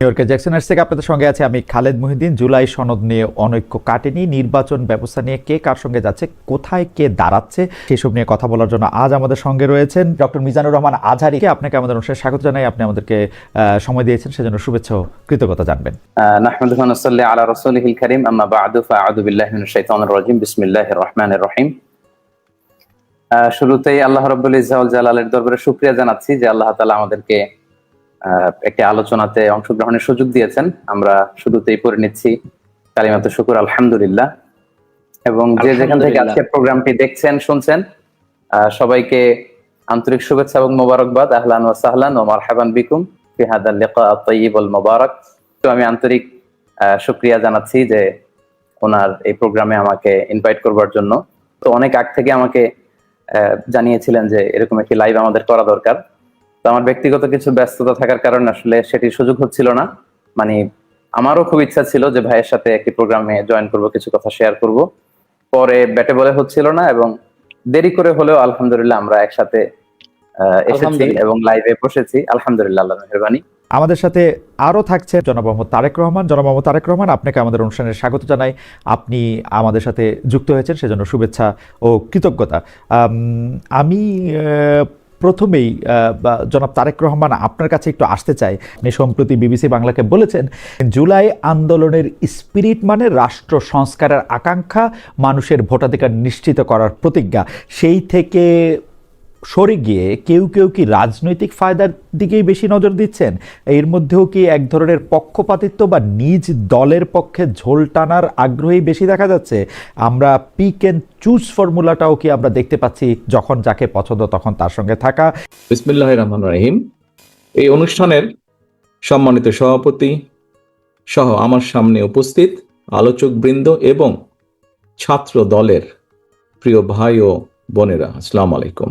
নিউইয়র্কে Jackson arts থেকে আপনাদের সঙ্গে আছে আমি খালেদ মহিউদ্দিন। জুলাই সনদ নিয়ে অনৈক্য কাটেনি। নির্বাচন ব্যবস্থা নিয়ে কে কার সঙ্গে যাচ্ছে, কোথায় কে দাঁড়াচ্ছে, সেসব নিয়ে কথা বলার জন্য আজ আমাদের সঙ্গে রয়েছেন ডক্টর মিজানুর রহমান আজহারিকে আপনাকে আমাদের অনুষ্ঠানে স্বাগত জানাই, আপনি আমাদেরকে সময় দিয়েছেন, সেজন্য শুভেচ্ছা কৃতজ্ঞতা জানবেন। শুরুতেই আল্লাহ রাব্বুল জালালের দরবারে শুক্রিয়া জানাচ্ছি যে আল্লাহ তালা আমাদেরকে একটি আলোচনাতে অংশগ্রহণের সুযোগ দিয়েছেন। আমরা শুরুতেই পড়ে নিচ্ছি কালিমাত শুকুর আলহামদুলিল্লাহ। এবং যে যেখান থেকে আজকে প্রোগ্রামটি দেখছেন শুনছেন সবাইকে আন্তরিক শুভেচ্ছা এবং মোবারকবাদ। আহলান ওয়া সাহলান ও মারহাবান বিকুম ফি হাদাল লিকা আত-তাইয়িব ওয়াল তো আমি আন্তরিক আহ, শুক্রিয়া জানাচ্ছি যে ওনার এই প্রোগ্রামে আমাকে ইনভাইট করবার জন্য। তো অনেক আগ থেকে আমাকে আহ, জানিয়েছিলেন যে এরকম একটি লাইভ আমাদের করা দরকার। তো আমার ব্যক্তিগত কিছু ব্যস্ততা থাকার কারণে আসলে সেটির সুযোগ হচ্ছিল না। মানে আমারও খুব ইচ্ছা ছিল যে ভাইয়ের সাথে একটি প্রোগ্রামে জয়েন করব কিছু কথা শেয়ার করব। পরে ব্যাটে বলে হচ্ছিল না এবং দেরি করে হলেও আলহামদুলিল্লাহ আমরা একসাথে এসেছি এবং লাইভে বসেছি। আলহামদুলিল্লাহ আল্লাহ মেহরবানি। আমাদের সাথে আরও থাকছে জনাব মোহাম্মদ তারেক রহমান। জনাব মোহাম্মদ তারেক রহমান আপনাকে আমাদের অনুষ্ঠানে স্বাগত জানাই। আপনি আমাদের সাথে যুক্ত হয়েছেন সেজন্য শুভেচ্ছা ও কৃতজ্ঞতা। আম, আমি আহ, প্রথমেই জনাব তারেক রহমান আপনার কাছে একটু আসতে চাই। আপনি সম্প্রতি বিবিসি বাংলাকে বলেছেন, জুলাই আন্দোলনের স্পিরিট মানে রাষ্ট্র সংস্কারের আকাঙ্ক্ষা, মানুষের ভোটাধিকার নিশ্চিত করার প্রতিজ্ঞা। সেই থেকে সরে গিয়ে কেউ কেউ কি রাজনৈতিক ফায়দার দিকেই বেশি নজর দিচ্ছেন? এর মধ্যেও কি এক ধরনের পক্ষপাতিত্ব বা নিজ দলের পক্ষে ঝোল টানার আগ্রহী বেশি দেখা যাচ্ছে? আমরা পিক অ্যান্ড চুজ ফর্মুলাটাও কি আমরা দেখতে পাচ্ছি যখন যাকে পছন্দ তখন তার সঙ্গে থাকা? বিসমিল্লাহ রহমান রহিম। এই অনুষ্ঠানের সম্মানিত সভাপতি সহ আমার সামনে উপস্থিত আলোচক বৃন্দ এবং ছাত্র দলের প্রিয় ভাই ও বোনেরা, আসসালাম আলাইকুম।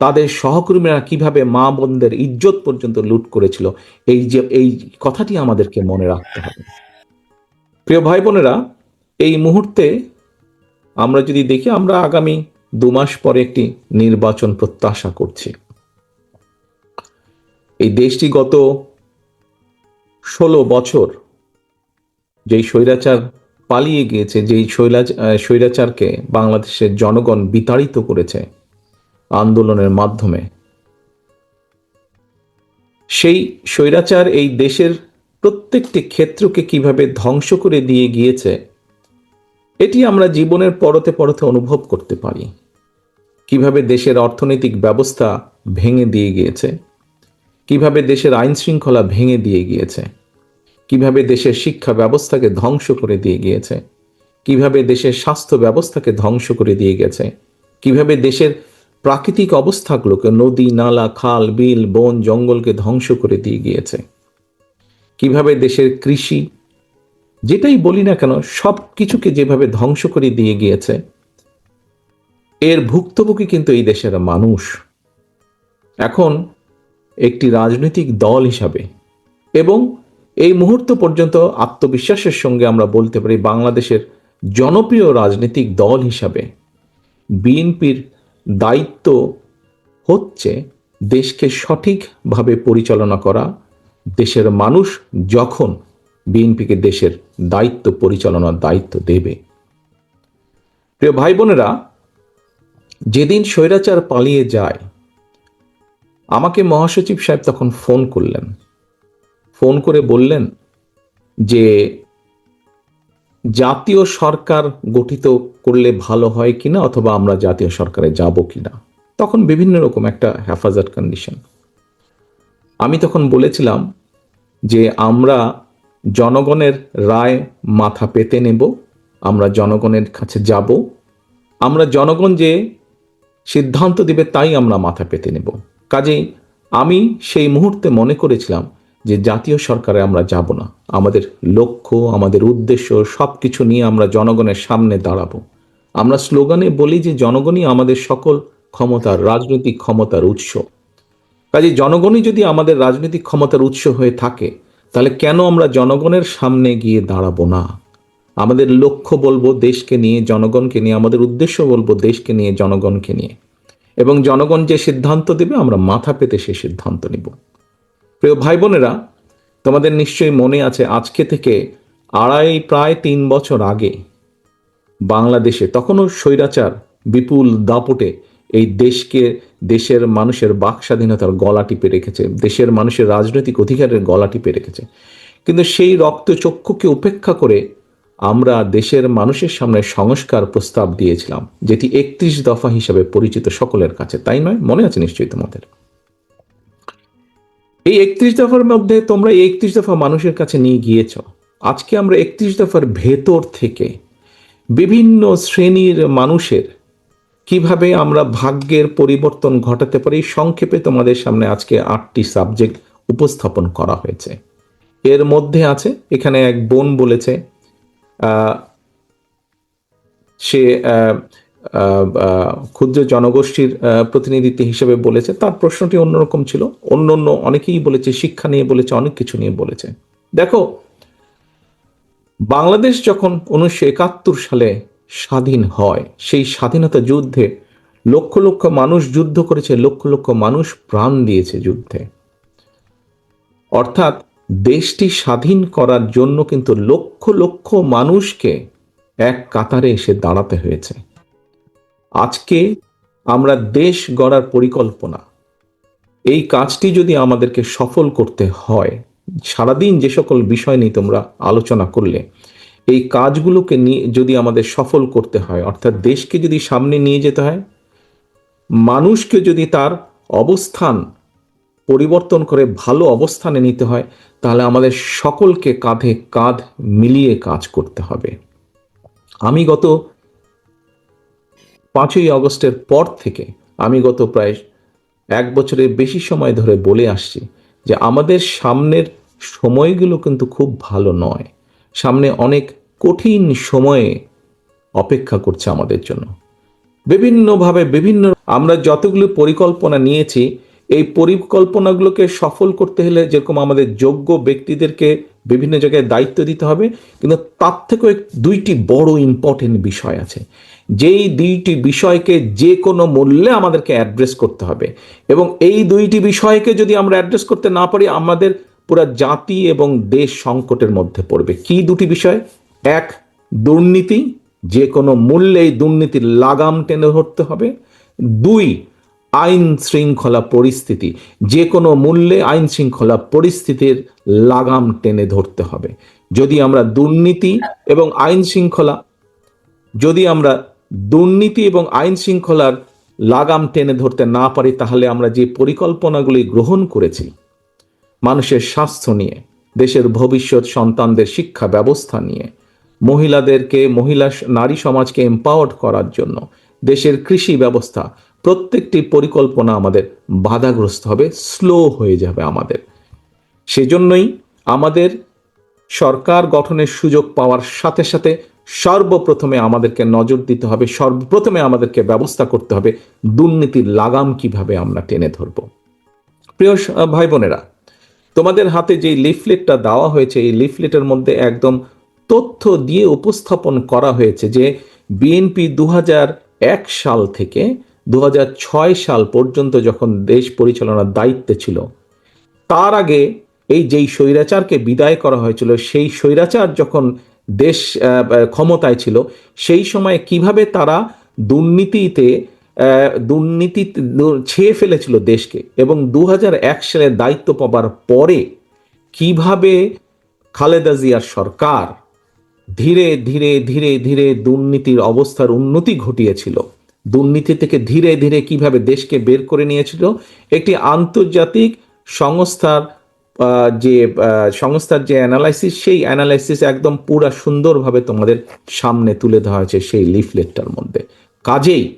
তাদের সহকর্মীরা কীভাবে মা বোনদের ইজ্জত পর্যন্ত লুট করেছিল, এই যে, এই কথাটি আমাদেরকে মনে রাখতে হবে। প্রিয় ভাই বোনেরা, এই মুহূর্তে আমরা যদি দেখি, আমরা আগামী দু মাস পরে একটি নির্বাচন প্রত্যাশা করছি। এই দেশটি গত ষোলো বছর যেই স্বৈরাচার পালিয়ে গিয়েছে, যেই স্বৈরাচারকে বাংলাদেশের জনগণ বিতাড়িত করেছে আন্দোলনের মাধ্যমে। সেই স্বৈরাচার এই দেশের প্রত্যেকটি ক্ষেত্রকে কীভাবে ধ্বংস করে দিয়ে গিয়েছে, এটি আমরা জীবনের পরতে পরতে অনুভব করতে পারি। কীভাবে দেশের অর্থনৈতিক ব্যবস্থা ভেঙে দিয়ে গিয়েছে, কীভাবে দেশের আইন শৃঙ্খলা ভেঙে দিয়ে গিয়েছে, কীভাবে দেশের শিক্ষা ব্যবস্থাকে ধ্বংস করে দিয়ে গিয়েছে, কীভাবে দেশের স্বাস্থ্য ব্যবস্থাকে ধ্বংস করে দিয়ে গেছে, কীভাবে দেশের প্রাকৃতিক অবস্থাগুলোকে নদী, নালা, খাল, বিল, বন, জঙ্গলকে ধ্বংস করে দিয়ে গিয়েছে। কীভাবে দেশের কৃষি, যেটাই বলি না কেন সব কিছুকে যেভাবে ধ্বংস করে দিয়ে গিয়েছে, এর ভুক্তভোগী কিন্তু এই দেশের মানুষ। এখন একটি রাজনৈতিক দল হিসাবে এবং এই মুহূর্ত পর্যন্ত আত্মবিশ্বাসের সঙ্গে আমরা বলতে পারি বাংলাদেশের জনপ্রিয় রাজনৈতিক দল হিসাবে। বিএনপির দায়িত্ব হচ্ছে দেশকে সঠিকভাবে পরিচালনা করা। দেশের মানুষ যখন বিএনপিকে দেশের দায়িত্ব, পরিচালনার দায়িত্ব দেবে। প্রিয় ভাই বোনেরা যেদিন স্বৈরাচার পালিয়ে যায়, আমাকে মহাসচিব সাহেব তখন ফোন করলেন। ফোন করে বললেন যে জাতীয় সরকার গঠিত করলে ভালো হয় কিনা অথবা আমরা জাতীয় সরকারে যাব কিনা? তখন বিভিন্ন রকম একটা হেফাজত কন্ডিশন আমি তখন বলেছিলাম যে আমরা জনগণের রায় মাথা পেতে নেব, আমরা জনগণের কাছে যাব, আমরা জনগণ যে সিদ্ধান্ত দিবে তাই আমরা মাথা পেতে নেব। কাজেই আমি সেই মুহূর্তে মনে করেছিলাম যে জাতীয় সরকারে আমরা যাব না, আমাদের লক্ষ্য, আমাদের উদ্দেশ্য সব কিছু নিয়ে আমরা জনগণের সামনে দাঁড়াবো। আমরা স্লোগানে বলি যে জনগণই আমাদের সকল ক্ষমতার রাজনৈতিক ক্ষমতার উৎস। কাজে জনগণই যদি আমাদের রাজনৈতিক ক্ষমতার উৎস হয়ে থাকে, তাহলে কেন আমরা জনগণের সামনে গিয়ে দাঁড়াবো না? আমাদের লক্ষ্য বলব দেশকে নিয়ে, জনগণকে নিয়ে, আমাদের উদ্দেশ্য বলব দেশকে নিয়ে, জনগণকে নিয়ে। এবং জনগণ যে সিদ্ধান্ত দেবে, আমরা মাথা পেতে সে সিদ্ধান্ত নিব। প্রিয় ভাই বোনেরা, তোমাদের নিশ্চয়ই মনে আছে আজকে থেকে আড়াই, প্রায় তিন বছর আগে বাংলাদেশে তখনও স্বৈরাচার বিপুল দাপটে এই দেশকে দেশের মানুষের বাক স্বাধীনতার গলা টিপে রেখেছে, দেশের মানুষের রাজনৈতিক অধিকারের গলা টিপে রেখেছে। কিন্তু সেই রক্তচক্ষুকে উপেক্ষা করে আমরা দেশের মানুষের সামনে সংস্কার প্রস্তাব দিয়েছিলাম, যেটি একত্রিশ দফা হিসাবে পরিচিত সকলের কাছে। তাই নয়? মনে আছে নিশ্চয়ই তোমাদের? এই একত্রিশ দফার মধ্যে তোমরা এই একত্রিশ দফা মানুষের কাছে নিয়ে গিয়েছ। আজকে আমরা একত্রিশ দফার ভেতর থেকে বিভিন্ন শ্রেণির মানুষের কীভাবে আমরা ভাগ্যের পরিবর্তন ঘটাতে পারি, সংক্ষেপে তোমাদের সামনে আজকে আটটি সাবজেক্ট উপস্থাপন করা হয়েছে। এর মধ্যে আছে, এখানে এক বোন বলেছে সে ক্ষুদ্র জনগোষ্ঠীর প্রতিনিধিত্ব হিসেবে বলেছে। তার প্রশ্নটি অন্যরকম ছিল। অন্য অন্য অনেকেই বলেছে, শিক্ষা নিয়ে বলেছে, অনেক কিছু নিয়ে বলেছে। দেখো, বাংলাদেশ যখন উনিশশো একাত্তর সালে স্বাধীন হয়, সেই স্বাধীনতা যুদ্ধে লক্ষ লক্ষ মানুষ যুদ্ধ করেছে, লক্ষ লক্ষ মানুষ প্রাণ দিয়েছে যুদ্ধে। অর্থাৎ দেশটি স্বাধীন করার জন্য কিন্তু লক্ষ লক্ষ মানুষকে এক কাতারে এসে দাঁড়াতে হয়েছে। আজকে আমরা দেশ গড়ার পরিকল্পনা। এই কাজটি যদি আমাদেরকে সফল করতে হয়, সারাদিন যে সকল বিষয় নিয়ে তোমরা আলোচনা করলে, এই কাজগুলোকে নিয়ে যদি আমাদের সফল করতে হয়, অর্থাৎ দেশকে যদি সামনে নিয়ে যেতে হয়, মানুষকে যদি তার অবস্থান পরিবর্তন করে ভালো অবস্থানে নিতে হয়, তাহলে আমাদের সকলকে কাঁধে কাঁধ মিলিয়ে কাজ করতে হবে। আমি গত পাঁচই আগস্টের পর থেকে আমি গত প্রায় এক বছরের বেশি সময় ধরে বলে আসছি যে আমাদের সামনের সময়গুলো কিন্তু খুব ভালো নয়। সামনে অনেক কঠিন সময়ে অপেক্ষা করছে আমাদের জন্য। বিভিন্নভাবে বিভিন্ন আমরা যতগুলো পরিকল্পনা নিয়েছি, এই পরিকল্পনাগুলোকে সফল করতে হলে যেরকম আমাদের যোগ্য ব্যক্তিদেরকে বিভিন্ন জায়গায় দায়িত্ব দিতে হবে, কিন্তু তার থেকেও দুইটি বড় ইম্পর্টেন্ট বিষয় আছে। যেই দুইটি বিষয়কে যে কোনো মূল্যে আমাদেরকে অ্যাড্রেস করতে হবে। এবং এই দুইটি বিষয়কে যদি আমরা অ্যাড্রেস করতে না পারি, আমাদের পুরো জাতি এবং দেশ সংকটের মধ্যে পড়বে। কি দুটি বিষয়? এক, দুর্নীতি। যে কোনো মূল্যে এই দুর্নীতির লাগাম টেনে ধরতে হবে। দুই, আইন শৃঙ্খলা পরিস্থিতি। যে কোনো মূল্যে আইন শৃঙ্খলা পরিস্থিতির লাগাম টেনে ধরতে হবে। যদি আমরা দুর্নীতি এবং আইন শৃঙ্খলা, যদি আমরা দুর্নীতি এবং আইন শৃঙ্খলার লাগাম টেনে ধরতে না পারি, তাহলে আমরা যে পরিকল্পনাগুলি গ্রহণ করেছি, মানুষের স্বাস্থ্য নিয়ে, দেশের ভবিষ্যৎ সন্তানদের শিক্ষা ব্যবস্থা নিয়ে, মহিলাদেরকে, মহিলা নারী সমাজকে এম্পাওয়ার্ড করার জন্য, দেশের কৃষি ব্যবস্থা, প্রত্যেকটি পরিকল্পনা আমাদের বাধাগ্রস্ত হবে স্লো হয়ে যাবে আমাদের। সেজন্যই আমাদের সরকার গঠনের সুযোগ পাওয়ার সাথে সাথে সর্বপ্রথমে আমাদেরকে নজর দিতে হবে, সর্বপ্রথমে আমাদেরকে ব্যবস্থা করতে হবে দুর্নীতির লাগাম কীভাবে আমরা টেনে ধরব। প্রিয় ভাই বোনেরা তোমাদের হাতে যে লিফলেটটা দেওয়া হয়েছে, এই লিফলেটের মধ্যে একদম তথ্য দিয়ে উপস্থাপন করা হয়েছে যে বিএনপি দু এক সাল থেকে দু হাজার ছয় সাল পর্যন্ত যখন দেশ পরিচালনার দায়িত্বে ছিল, তার আগে এই যেই স্বৈরাচারকে বিদায় করা হয়েছিল, সেই স্বৈরাচার যখন দেশ ক্ষমতায় ছিল, সেই সময় কীভাবে তারা দুর্নীতিতে দুর্নীতি ছেয়ে ফেলেছিল দেশকে এবং দু সালে দায়িত্ব পাবার পরে কীভাবে খালেদা জিয়ার সরকার ধীরে ধীরে ধীরে ধীরে দুর্নীতির অবস্থার উন্নতি ঘটিয়েছিল, দুর্নীতি থেকে ধীরে ধীরে কীভাবে দেশকে বের করে নিয়েছিল, একটি আন্তর্জাতিক সংস্থার যে সংস্থার যে অ্যানালাইসিস সেই অ্যানালাইসিস একদম পুরা সুন্দরভাবে তোমাদের সামনে তুলে ধরা হয়েছে সেই লিফলেটটার মধ্যে। কাজেই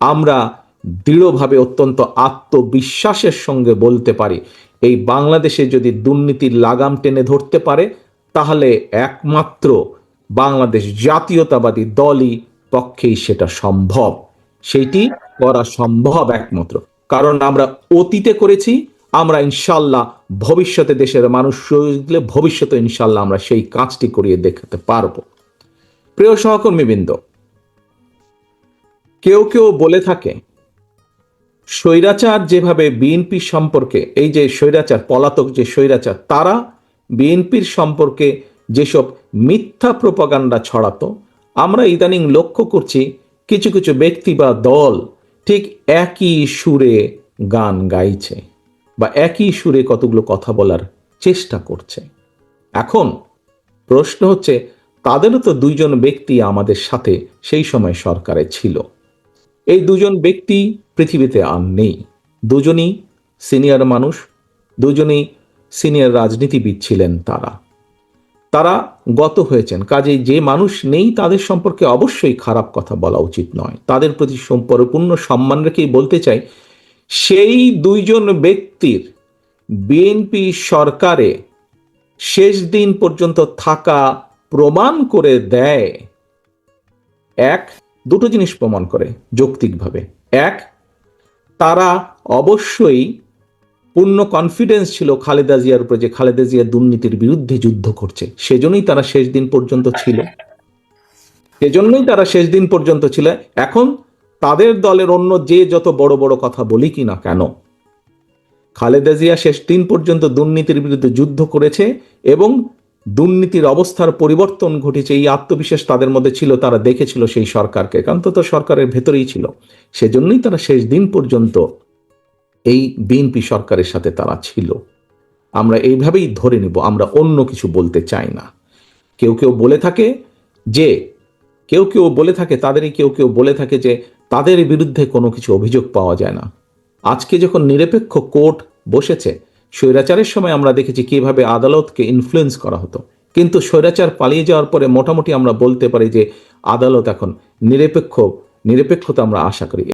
আমরা দৃঢ়ভাবে অত্যন্ত আত্মবিশ্বাসের সঙ্গে বলতে পারি, এই বাংলাদেশে যদি দুর্নীতির লাগাম টেনে ধরতে পারে, তাহলে একমাত্র বাংলাদেশ জাতীয়তাবাদী দলই পক্ষেই সেটা সম্ভব। সেইটি করা সম্ভব একমাত্র। কারণ আমরা অতীতে করেছি আমরা ইনশাল্লাহ ভবিষ্যতে দেশের মানুষ সুযোগ ভবিষ্যতে ইনশাল্লাহ আমরা সেই কাজটি করিয়ে দেখাতে পারব। প্রিয় সহকর্মীবৃন্দ, কেউ কেউ বলে থাকে, স্বৈরাচার যেভাবে বিএনপি সম্পর্কে, এই যে স্বৈরাচার, পলাতক যে স্বৈরাচার, তারা বিএনপির সম্পর্কে যেসব মিথ্যা প্রপাগান্ডা ছড়াতো, আমরা ইদানিং লক্ষ্য করছি কিছু কিছু ব্যক্তি বা দল ঠিক একই সুরে গান গাইছে। বা একই সুরে কতগুলো কথা বলার চেষ্টা করছে। এখন প্রশ্ন হচ্ছে, তাদেরও তো দুইজন ব্যক্তি আমাদের সাথে সেই সময় সরকারে ছিল। এই দুজন ব্যক্তি পৃথিবীতে আর নেই। দুজনই সিনিয়র মানুষ, দুজনেই সিনিয়র রাজনীতিবিদ ছিলেন তারা। তারা গত হয়েছেন। কাজেই যে মানুষ নেই তাদের সম্পর্কে অবশ্যই খারাপ কথা বলা উচিত নয়। তাদের প্রতি সম- পরিপূর্ণ সম্মান রেখেই বলতে চাই সেই দুইজন ব্যক্তির বিএনপি সরকারে শেষ দিন পর্যন্ত থাকা প্রমাণ করে দেয়। এক, দুটো জিনিস প্রমাণ করে যৌক্তিকভাবে। এক, তারা অবশ্যই পূর্ণ কনফিডেন্স ছিল খালেদা জিয়ার উপরে যে খালেদা জিয়া দুর্নীতির বিরুদ্ধে যুদ্ধ করছে। সেজন্যই তারা শেষ দিন পর্যন্ত ছিল। সেজন্যই তারা শেষ দিন পর্যন্ত ছিল। এখন তাদের দলের অন্য যে যত বড় বড় কথা বলি কি না কেন? খালেদা জিয়া শেষ দিন পর্যন্ত দুর্নীতির বিরুদ্ধে যুদ্ধ করেছে এবং দুর্নীতির অবস্থার পরিবর্তন ঘটেছে, এই আত্মবিশ্বাস তাদের মধ্যে ছিল, তারা দেখেছিল সেই সরকারকে, কারণ তো সরকারের ভেতরেই ছিল। সেজন্যই তারা শেষ দিন পর্যন্ত এই বিএনপি সরকারের সাথে তারা ছিল। আমরা এইভাবেই ধরে নেব, আমরা অন্য কিছু বলতে চাই না। কেউ কেউ বলে থাকে যে, কেউ কেউ বলে থাকে, তাদেরই কেউ কেউ বলে থাকে যে তাদের বিরুদ্ধে কোনো কিছু অভিযোগ পাওয়া যায় না। আজকে যখন নিরপেক্ষ কোর্ট বসেছে, স্বৈরাচারের সময় আমরা দেখেছি কীভাবে আদালতকে ইনফ্লুয়েন্স করা হতো। কিন্তু স্বৈরাচার পালিয়ে যাওয়ার পরে মোটামুটি আমরা বলতে পারি যে আদালত এখন নিরপেক্ষ, নিরপেক্ষতা আমরা আশা করি।